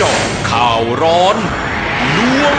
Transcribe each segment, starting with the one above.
เจาะข่าวร้อนล้วง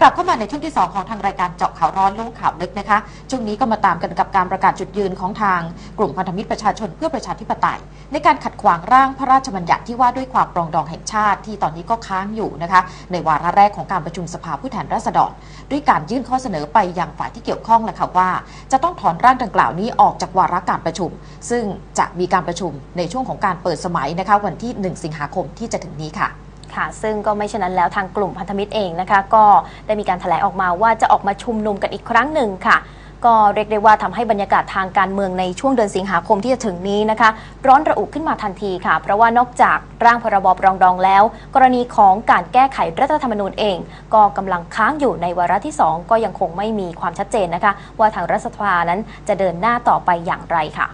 กลับเข้ามาในช่วงที่ 2 ของทางรายการเจาะข่าวร้อนลุ่งข่าวลึกนะคะ ช่วงนี้ก็มาตามกันกับการประกาศจุดยืนของทางกลุ่มพันธมิตรประชาชนเพื่อประชาธิปไตย ในการขัดขวางร่างพระราชบัญญัติที่ว่าด้วยความปรองดองแห่งชาติที่ตอนนี้ก็ค้างอยู่นะคะ ในวาระแรกของการประชุมสภาผู้แทนราษฎร ด้วยการยื่นข้อเสนอไปยังฝ่ายที่เกี่ยวข้องแหละค่ะว่า จะต้องถอนร่างดังกล่าวนี้ออกจากวาระการประชุม ซึ่งจะมีการประชุมในช่วงของการเปิดสมัยนะคะวันที่ 1 สิงหาคมที่จะถึงนี้ค่ะ ค่ะ ซึ่งก็ไม่เช่นนั้นแล้วทางกลุ่มพันธมิตรเองนะคะ ก็ได้มีการแถลงออกมาว่าจะออกมาชุมนุมกันอีกครั้งหนึ่งค่ะ ก็เรียกได้ว่าทำให้บรรยากาศทางการเมืองในช่วงเดือนสิงหาคมที่จะถึงนี้นะคะ ร้อนระอุขึ้นมาทันทีค่ะ เพราะว่านอกจากร่างพรบปรองดองแล้ว กรณีของการแก้ไขรัฐธรรมนูญเอง ก็กำลังค้างอยู่ในวาระที่ 2 ก็ยังคงไม่มีความชัดเจนนะคะ ว่าทางรัฐสภานั้นจะเดินหน้าต่อไปอย่างไรค่ะ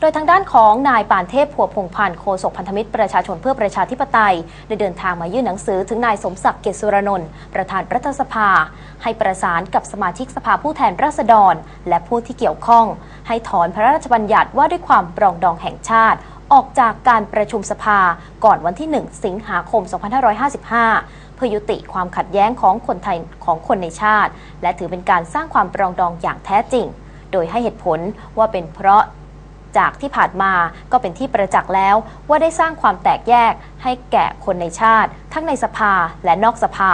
โดยทางด้านของนายปานเทพผัวพงพันธ์โฆษกพันธมิตรประชาชนเพื่อประชาธิปไตย ได้เดินทางมายื่นหนังสือถึงนายสมศักดิ์เกษสุรนนท์ประธานรัฐสภา ให้ประสานกับสมาชิกสภาผู้แทนราษฎร และผู้ที่เกี่ยวข้อง ให้ถอนพระราชบัญญัติว่าด้วยความปรองดองแห่งชาติ ออกจากการประชุมสภาก่อนวันที่ 1 สิงหาคม 2555 เพื่อยุติความขัดแย้งของคนไทยของคนในชาติ และถือเป็นการสร้างความปรองดองอย่างแท้จริง โดยให้เหตุผลว่าเป็นเพราะ จากที่ผ่านมาก็เป็นที่ประจักษ์แล้ว ว่าได้สร้างความแตกแยกให้แก่คนในชาติ ทั้งในสภาและนอกสภา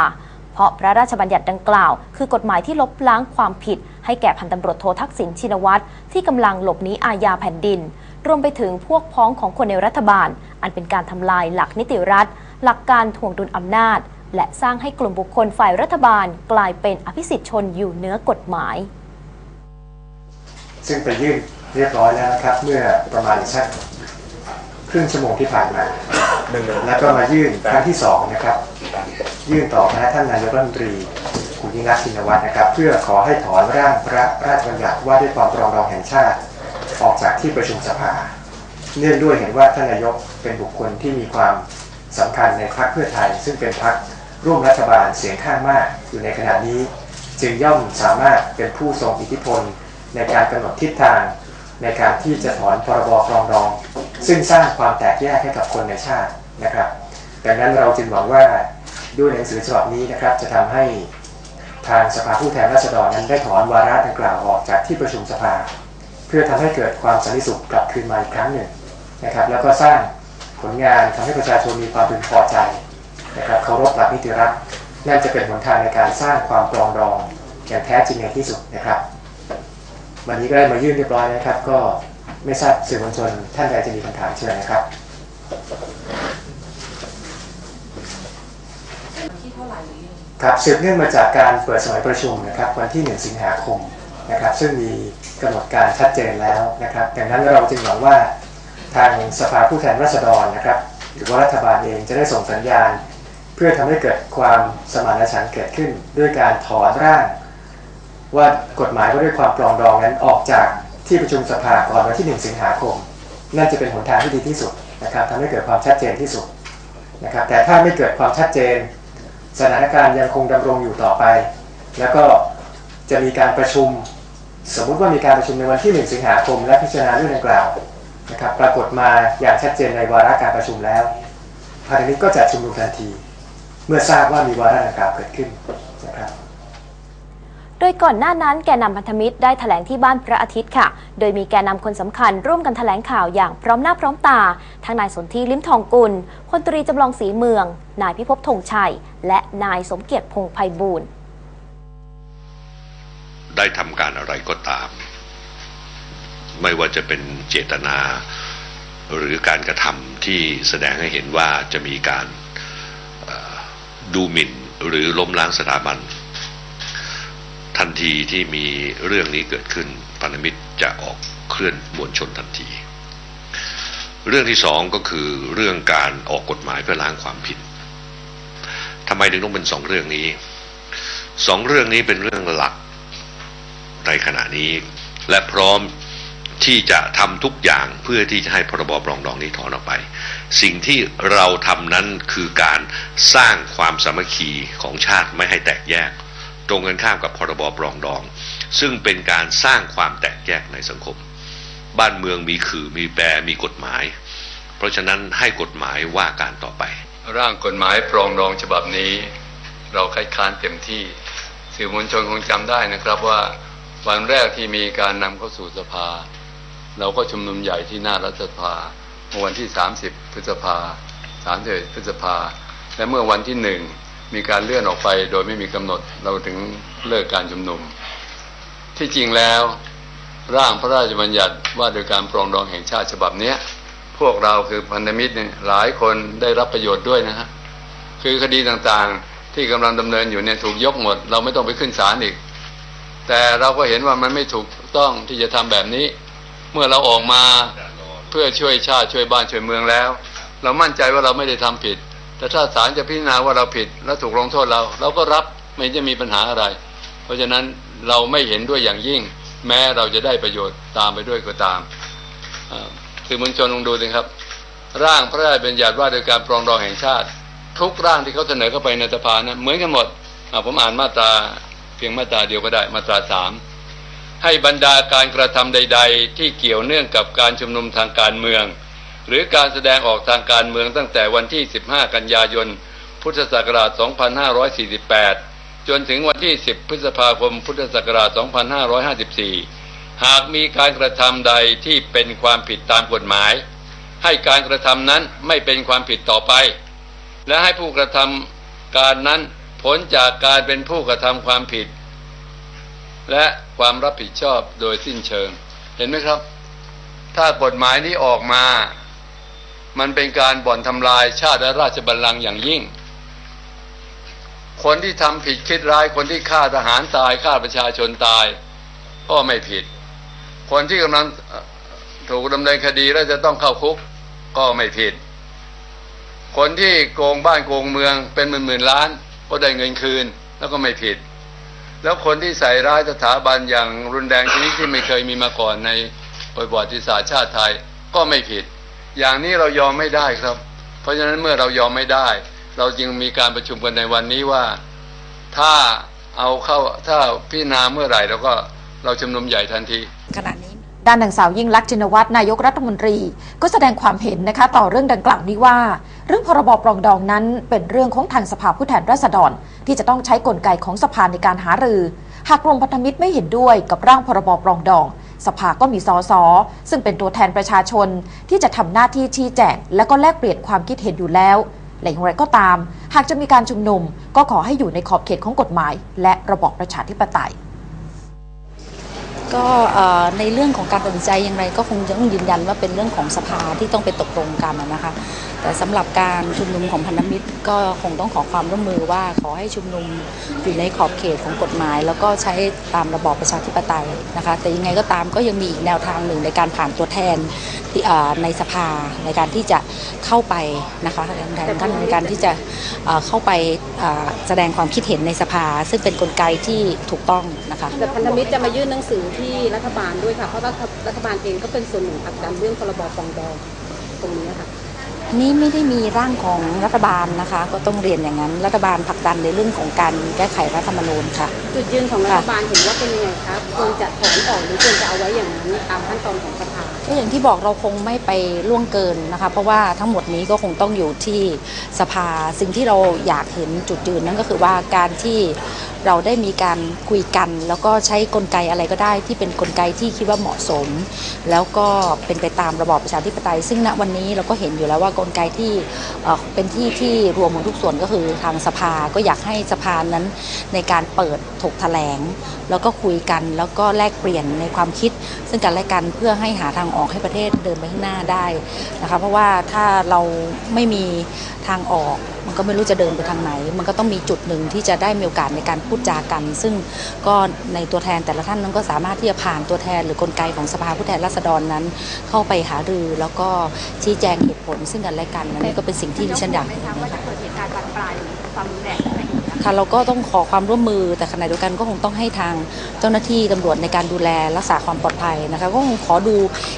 เพราะพระราชบัญญัติดังกล่าว คือกฎหมายที่ลบล้างความผิด ให้แก่พันตำรวจโททักษิณชินวัตรที่กำลังหลบหนีอาญาแผ่นดิน รวมไปถึงพวกพ้องของคนในรัฐบาล อันเป็นการทำลายหลักนิติรัฐ หลักการถ่วงดุลอำนาจ และสร้างให้กลุ่มบุคคลฝ่ายรัฐบาล กลายเป็นอภิสิทธิชนอยู่เนื้อกฎหมายซึ่งไปยื่น เรียบร้อยแล้วนะครับ เมื่อประมาณสักครึ่งชั่วโมงที่ผ่านมา แล้วก็มายื่นครั้งที่สองนะครับ ยื่นต่อคณะท่านนายกรัฐมนตรีคุณยิ่งรักษณ์ชินวัตรนะครับ เพื่อขอให้ถอนร่างพระราชบัญญัติว่าด้วยความปรองดองแห่งชาติ ออกจากที่ประชุมสภา เนื่องด้วยเห็นว่าท่านนายกเป็นบุคคลที่มีความสำคัญในพรรคเพื่อไทย ซึ่งเป็นพรรคร่วมรัฐบาลเสียงข้างมากอยู่ในขณะนี้ จึงย่อมสามารถเป็นผู้ทรงอิทธิพลในการกำหนดทิศทาง ในการที่จะถอนพรบปรองดอง ซึ่งสร้างความแตกแยกให้กับคนในชาตินะครับ ดังนั้นเราจึงหวังว่าด้วยหนังสือฉบับนี้นะครับ จะทำให้ทางสภาผู้แทนราษฎรนั้นได้ถอนวาระดังกล่าวออกจากที่ประชุมสภา เพื่อทำให้เกิดความสันติสุขกลับคืนมาอีกครั้งหนึ่งนะครับ แล้วก็สร้างผลงานทำให้ประชาชนมีความพึงพอใจนะครับเคารพหลักนิติรัฐนั่นจะเป็นหนทางในการสร้างความปรองดองอย่างแท้จริงในที่สุดนะครับ วันนี้ก็ได้มายื่นเรียบร้อยนะครับ ก็ไม่ทราบสื่อมวลชนท่านใดจะมีคำถามเชิญนะครับครับสืบเนื่องมาจากการเปิดสมัยประชุมนะครับ วันที่ 1 สิงหาคมนะครับ ซึ่งมีกำหนดการชัดเจนแล้วนะครับดังนั้นเราจึงหวังว่าทางสภาผู้แทนราษฎรนะครับ หรือว่ารัฐบาลเองจะได้ส่งสัญญาณ เพื่อทำให้เกิดความสมานฉันท์เกิดขึ้น ด้วยการถอนร่าง ว่ากฎหมายว่าด้วยความปรองดองนั้นออกจากที่ประชุมสภาก่อนวันที่ 1 สิงหาคม นั่นจะเป็นหนทางที่ดีที่สุดนะครับทำให้เกิดความชัดเจนที่สุดนะครับแต่ถ้าไม่เกิดความชัดเจน สถานการณ์ยังคงดำรงอยู่ต่อไป แล้วก็จะมีการประชุม สมมุติว่ามีการประชุมในวันที่ 1 สิงหาคม และพิจารณาเรื่องดังกล่าวนะครับปรากฏมาอย่างชัดเจนในวาระการประชุมแล้วพันธมิตรก็จะชุมนุมทันที เมื่อทราบว่ามีวาระดังกล่าวเกิดขึ้น โดยก่อนหน้านั้นแกนนำพันธมิตรได้แถลงที่บ้านพระอาทิตย์ค่ะ โดยมีแกนนำคนสำคัญร่วมกันแถลงข่าวอย่างพร้อมหน้าพร้อมตา ทั้งนายสนธิลิ้มทองกุลพลตรีจำลองศรีเมือง นายพิภพธงชัย และนายสมเกียรติพงไพบูลย์ได้ทำการอะไรก็ตาม ไม่ว่าจะเป็นเจตนา หรือการกระทำที่แสดงให้เห็นว่าจะมีการดูหมิ่นหรือล้มล้างสถาบัน ทันทีที่มีเรื่องนี้เกิดขึ้นพันธมิตรจะออกเคลื่อนมวลชนทันที เรื่องที่สองก็คือเรื่องการออกกฎหมายเพื่อล้างความผิดทำไมถึงต้องเป็นสองเรื่องนี้สองเรื่องนี้เป็นเรื่องหลักในขณะนี้ และพร้อมที่จะทำทุกอย่างเพื่อที่จะให้พรบปรองดองนี้ถอนออกไป สิ่งที่เราทำนั้นคือการสร้างความสามัคคีของชาติไม่ให้แตกแยก ตรงกันข้ามกับพรบปรองดอง ซึ่งเป็นการสร้างความแตกแยกในสังคม บ้านเมืองมีขื่อมีแปรมีกฎหมาย เพราะฉะนั้นให้กฎหมายว่าการต่อไป ร่างกฎหมายปรองดองฉบับนี้ เราคัดค้านเต็มที่สื่อมวลชนคงจำได้นะครับว่าวันแรกที่มีการนำเข้าสู่สภา เราก็ชุมนุมใหญ่ที่หน้ารัฐสภาเมื่อวันที่ 30 พฤษภา31พฤษภาและเมื่อวันที่หนึ่ง มีการเลื่อนออกไปโดยไม่มีกำหนดเราถึงเลิกการชุมนุม ที่จริงแล้วร่างพระราชบัญญัติว่าโดยการปรองดองแห่งชาติฉบับนี้พวกเราคือพันธมิตรเนี่ยหลายคนได้รับประโยชน์ด้วยนะฮะคือคดีต่างๆที่กำลังดำเนินอยู่เนี่ยถูกยกหมด เราไม่ต้องไปขึ้นศาลอีก แต่เราก็เห็นว่ามันไม่ถูกต้องที่จะทำแบบนี้ เมื่อเราออกมาเพื่อช่วยชาติช่วยบ้านช่วยเมืองแล้ว เรามั่นใจว่าเราไม่ได้ทำผิด แต่ถ้าศาลจะพิจารณาว่าเราผิดและถูกลงโทษเรา เราก็รับไม่จะมีปัญหาอะไร เพราะฉะนั้นเราไม่เห็นด้วยอย่างยิ่ง แม้เราจะได้ประโยชน์ตามไปด้วยก็ตามสื่อมวลชนลองดูสิครับ ร่างพระราชบัญญัติว่าโดยการปรองดองแห่งชาติ ทุกร่างที่เขาเสนอเข้าไปในสภานะเหมือนกันหมดผมอ่านมาตราเพียงมาตราเดียวก็ได้มาตราสามให้บรรดาการกระทำใด ๆ ที่เกี่ยวเนื่องกับการชุมนุมทางการเมือง หรือการแสดงออกทางการเมืองตั้งแต่วันที่ 15 กันยายน พุทธศักราช 2548 จนถึงวันที่ 10 พฤษภาคม พุทธศักราช 2554 หากมีการกระทำใดที่เป็นความผิดตามกฎหมาย ให้การกระทำนั้นไม่เป็นความผิดต่อไป และให้ผู้กระทำการนั้นพ้นจากการเป็นผู้กระทำความผิด และความรับผิดชอบโดยสิ้นเชิง เห็นไหมครับ ถ้ากฎหมายนี้ออกมา มันเป็นการบ่อนทำลายชาติและราชบัลลังก์อย่างยิ่ง คนที่ทำผิดคิดร้ายคนที่ฆ่าทหารตายฆ่าประชาชนตาย ก็ไม่ผิด คนที่กำลังถูกดำเนินคดีแล้วจะต้องเข้าคุกก็ไม่ผิด คนที่โกงบ้านโกงเมืองเป็นหมื่นหมื่นล้าน ก็ได้เงินคืนแล้วก็ไม่ผิด แล้วคนที่ใส่ร้ายสถาบันอย่างรุนแรงชนิดที่ไม่เคยมีมาก่อนในประวัติศาสตร์ชาติไทยก็ไม่ผิด อย่างนี้เรายอมไม่ได้ครับ เพราะฉะนั้นเมื่อเรายอมไม่ได้ เราจึงมีการประชุมกันในวันนี้ว่า ถ้าเอาเข้าถ้าพิจารณาเมื่อไหร่เราก็เราชุมนุมใหญ่ทันทีขณะนี้ด้านนางสาวยิ่งลักษณ์ชินวัตรนายกรัฐมนตรี ก็แสดงความเห็นนะคะ ต่อเรื่องดังกล่าวนี้ว่า เรื่องพรบปรองดองนั้น เป็นเรื่องของทางสภาผู้แทนราษฎร ที่จะต้องใช้กลไกของสภาในการหารือ หากกรมพันธมิตรไม่เห็นด้วยกับร่างพรบปรองดอง สภาก็มีสสซึ่งเป็นตัวแทนประชาชนที่จะทำหน้าที่ชี้แจงและก็แลกเปลี่ยนความคิดเห็นอยู่แล้วและอย่างไรก็ตาม หากจะมีการชุมนุม ก็ขอให้อยู่ในขอบเขตของกฎหมาย และระบอบประชาธิปไตย ก็ในเรื่องของการตัดสินใจอย่างไรก็คงจะต้องยืนยันว่าเป็นเรื่องของสภาที่ต้องไปตกลงกันนะคะ แต่สำหรับการชุมนุมของพันธมิตรก็คงต้องขอความร่วมมือว่าขอให้ชุมนุมอยู่ในขอบเขตของกฎหมาย แล้วก็ใช้ตามระบอบประชาธิปไตยนะคะ แต่ยังไงก็ตามก็ยังมีอีกแนวทางหนึ่งในการผ่านตัวแทนที่ในสภาในการที่จะ เข้าไปนะคะแทนท่านในการที่จะเข้าไปแสดงความคิดเห็นในสภา ซึ่งเป็นกลไกที่ถูกต้องนะคะแต่พันธมิตรจะมายื่นหนังสือที่รัฐบาลด้วยค่ะเพราะรัฐบาลเองก็เป็นส่วนหนึ่งผลักดันเรื่องพรบปองดองตรงนี้ค่ะ นนี้ไม่ได้มีร่างของรัฐบาลนะคะ ก็ต้องเรียนอย่างนั้น รัฐบาลผลักดันในเรื่องของการแก้ไขรัฐธรรมนูญค่ะ จุดยืนของรัฐบาลเห็นว่าเป็นยังไงครับควรจะถอนออกหรือควรจะเอาไว้อย่างนั้นตามขั้นตอนของสภาก็อย่างที่บอกเราคงไม่ไปล่วงเกินนะคะ เพราะว่าทั้งหมดนี้ก็คงต้องอยู่ที่สภาสิ่งที่เราอยากเห็นจุดยืนนั่นก็คือว่าการที่เราได้มีการคุยกัน แล้วก็ใช้กลไกอะไรก็ได้ที่เป็นกลไกที่คิดว่าเหมาะสม แล้วก็เป็นไปตามระบอบประชาธิปไตย ซึ่งณวันนี้เราก็เห็นอยู่แล้วว่ากลไกที่เป็นที่ที่รวมของทุกส่วนก็คือทางสภาก็อยากให้สภานั้นในการเปิดถกแถลง แล้วก็คุยกันแล้วก็แลกเปลี่ยนในความคิด ซึ่งกันและกันเพื่อให้หาทางออกให้ประเทศเดินไปข้างหน้าได้นะคะเพราะว่าถ้าเราไม่มีทางออก มันก็ไม่รู้จะเดินไปทางไหน มันก็ต้องมีจุดหนึ่งที่จะได้มีโอกาสในการพูดจากัน ซึ่งก็ในตัวแทนแต่ละท่านนั้นก็สามารถที่จะผ่านตัวแทนหรือกลไกของสภาผู้แทนราษฎรนั้น เข้าไปหารือแล้วก็ชี้แจงเหตุผลซึ่งกันและกันนั่นก็เป็นสิ่งที่ดิฉันอยากเห็นนะคะค่ะเราก็ต้องขอความร่วมมือแต่ขณะเดียวกันก็คงต้องให้ทางเจ้าหน้าที่ตำรวจในการดูแลรักษาความปลอดภัยนะคะ ก็คงขอดู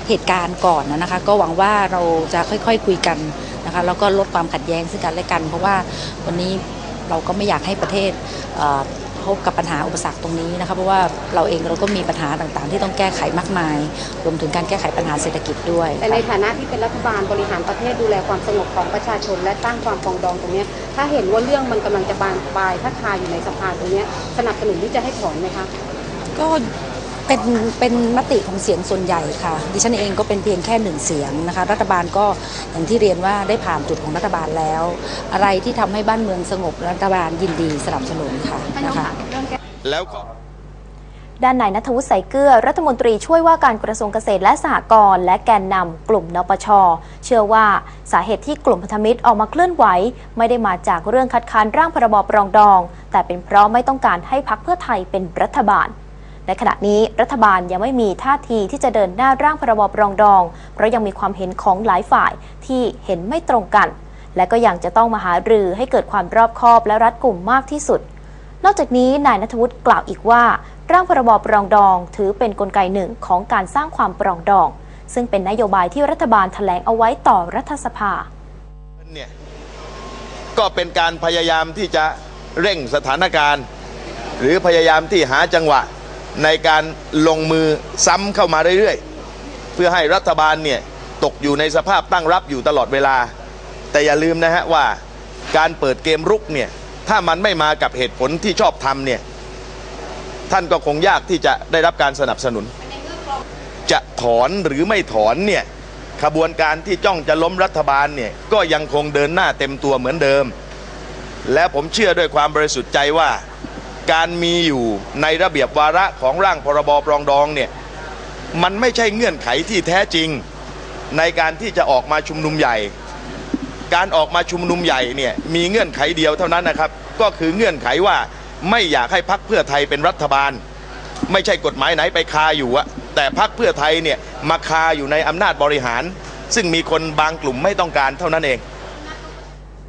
เหตุการณ์ก่อนนะคะ ก็หวังว่าเราจะค่อยๆคุยกัน นะคะแล้วก็ลดความขัดแย้งซึ่งกันและกัน เพราะว่าวันนี้เราก็ไม่อยากให้ประเทศเอ่อพบกับปัญหาอุปสรรคตรงนี้นะคะเพราะว่าเราเองเราก็มีปัญหาต่างๆ ที่ต้องแก้ไขมากมาย รวมถึงการแก้ไขปัญหาเศรษฐกิจด้วย แต่ในฐานะที่เป็นรัฐบาลบริหารประเทศดูแลความสงบของประชาชน และสร้างความปรองดองตรงเนี้ยถ้าเห็นว่าเรื่องมันกำลังจะบานปลายถ้าคาอยู่ในสภาตรงเนี้ยสนับสนุนที่จะให้ถอนไหมคะก็ เป็นเป็นมติของเสียงส่วนใหญ่ค่ะ ดิฉันเองก็เป็นเพียงแค่หนึ่งเสียงนะคะ รัฐบาลก็อย่างที่เรียนว่าได้ผ่านจุดของรัฐบาลแล้ว อะไรที่ทำให้บ้านเมืองสงบรัฐบาลยินดีสนับสนุนค่ะนะคะแล้วก็ด้านนายนัทวุฒิใสเกลือ รัฐมนตรีช่วยว่าการกระทรวงเกษตรและสหกรณ์และแกนนำกลุ่มนปช เชื่อว่าสาเหตุที่กลุ่มพันธมิตรออกมาเคลื่อนไหว ไม่ได้มาจากเรื่องคัดค้านร่างพรบปรองดอง แต่เป็นเพราะไม่ต้องการให้พักเพื่อไทยเป็นรัฐบาล ในขณะนี้รัฐบาลยังไม่มีท่าทีที่จะเดินหน้าร่างพรบปรองดอง เพราะยังมีความเห็นของหลายฝ่ายที่เห็นไม่ตรงกัน และก็ยังจะต้องมาหารือให้เกิดความรอบคอบและรัดกลุ่มมากที่สุด นอกจากนี้นายนัทวุฒิกล่าวอีกว่า ร่างพรบปรองดอง ถือเป็นนกลไกหนึ่งของการสร้างความปรองดอง ซึ่งเป็นนโยบายที่รัฐบาลแถลงเอาไว้ต่อรัฐสภาเนี่ยก็เป็นการพยายามที่จะเร่งสถานการณ์ หรือพยายามที่หาจังหวะ ในการลงมือซ้ำเข้ามาเรื่อยๆ เพื่อให้รัฐบาลเนี่ยตกอยู่ในสภาพตั้งรับอยู่ตลอดเวลา แต่อย่าลืมนะฮะว่าการเปิดเกมรุกเนี่ยถ้ามันไม่มากับเหตุผลที่ชอบทำเนี่ยท่านก็คงยากที่จะได้รับการสนับสนุน จะถอนหรือไม่ถอนเนี่ยขบวนการที่จ้องจะล้มรัฐบาลเนี่ยก็ยังคงเดินหน้าเต็มตัวเหมือนเดิม และผมเชื่อด้วยความบริสุทธิ์ใจว่า การมีอยู่ในระเบียบวาระของร่างพรบปรองดองเนี่ยมันไม่ใช่เงื่อนไขที่แท้จริงในการที่จะออกมาชุมนุมใหญ่ การออกมาชุมนุมใหญ่เนี่ยมีเงื่อนไขเดียวเท่านั้นนะครับ ก็คือเงื่อนไขว่าไม่อยากให้พักเพื่อไทยเป็นรัฐบาล ไม่ใช่กฎหมายไหนไปคาอยู่อะแต่พักเพื่อไทยเนี่ยมาคาอยู่ในอำนาจบริหาร ซึ่งมีคนบางกลุ่มไม่ต้องการเท่านั้นเอง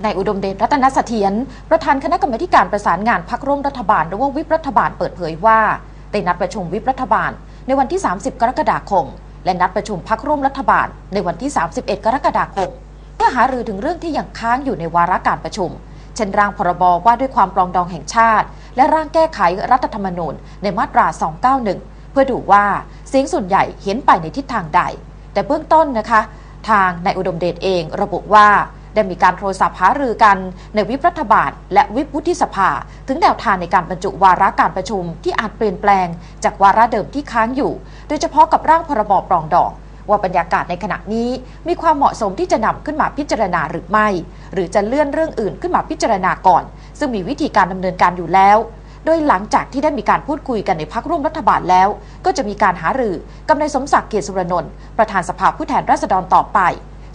นายอุดมเดชรัตนเสถียรประธานคณะกรรมการประสานงานพักร่วมรัฐบาลหรือว่าวิปรัฐบาลเปิดเผยว่าได้นัดประชุมวิปรัฐบาล ในวันที่ 30 กรกฎาคม และนัดประชุมพักร่วมรัฐบาล ในวันที่ 31 กรกฎาคมเพื่อหารือถึงเรื่องที่ยังค้างอยู่ในวาระการประชุม เช่นร่างพรบว่าด้วยความปรองดองแห่งชาติ และร่างแก้ไขรัฐธรรมนูญในมาตรา 291 เพื่อดูว่าเสียงส่วนใหญ่เห็นไปในทิศทางใด แต่เบื้องต้นนะคะ ทางนายอุดมเดชเองระบุว่า ได้มีการโทรศัพท์หารือกันในวิปรัฐบาลและวิปวุฒิสภา ถึงแนวทางในการบรรจุวาระการประชุมที่อาจเปลี่ยนแปลง จากวาระเดิมที่ค้างอยู่ โดยเฉพาะกับร่างพรบปรองดองว่าบรรยากาศในขณะนี้มีความเหมาะสมที่จะนำขึ้นมาพิจารณาหรือไม่ หรือจะเลื่อนเรื่องอื่นขึ้นมาพิจารณาก่อน ซึ่งมีวิธีการดำเนินการอยู่แล้ว โดยหลังจากที่ได้มีการพูดคุยกันในพักร่วมรัฐบาลแล้ว ก็จะมีการหารือกับนายสมศักดิ์เกียรติสุรนนท์ประธานสภาผู้แทนราษฎรต่อไป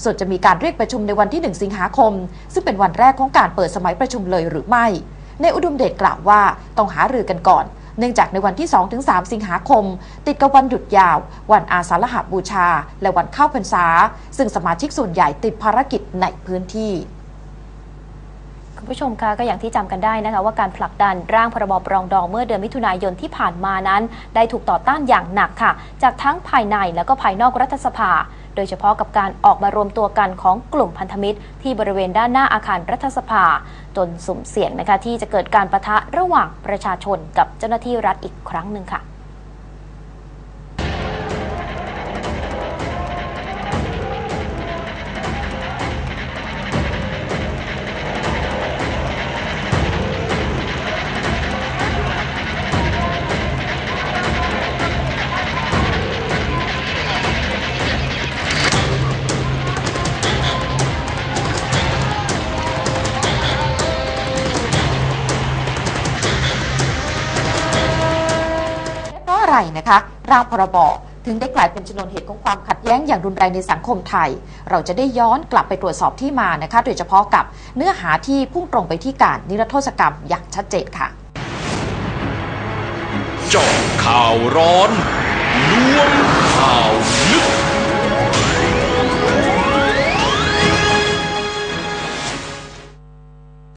ส่วนจะมีการเรียกประชุมในวันที่ 1 สิงหาคม ซึ่งเป็นวันแรกของการเปิดสมัยประชุมเลยหรือไม่ ในอุดมเดชกล่าวว่าต้องหารือกันก่อน เนื่องจากในวันที่ 2-3 สิงหาคม ติดกับวันหยุดยาว วันอาสาฬหบูชา และวันเข้าพรรษา ซึ่งสมาชิกส่วนใหญ่ติดภารกิจในพื้นที่คุณผู้ชมคะก็อย่างที่จำกันได้นะคะว่าการผลักดันร่างพรบปรองดองเมื่อเดือนมิถุนายนที่ผ่านมานั้น ได้ถูกต่อต้านอย่างหนักค่ะ จากทั้งภายในและก็ภายนอกรัฐสภา โดยเฉพาะกับการออกมารวมตัวกันของกลุ่มพันธมิตร ที่บริเวณด้านหน้าอาคารรัฐสภา จนสุ่มเสี่ยงนะคะที่จะเกิดการประทะระหว่างประชาชนกับเจ้าหน้าที่รัฐอีกครั้งหนึ่งค่ะ ไรนะคะ ร่างพรบถึงได้กลายเป็นชนวนเหตุของความขัดแย้งอย่างรุนแรงในสังคมไทย เราจะได้ย้อนกลับไปตรวจสอบที่มานะคะ โดยเฉพาะกับเนื้อหาที่พุ่งตรงไปที่การนิรโทษกรรมอย่างชัดเจนค่ะจาะข่าวร้อนล้วงข่าว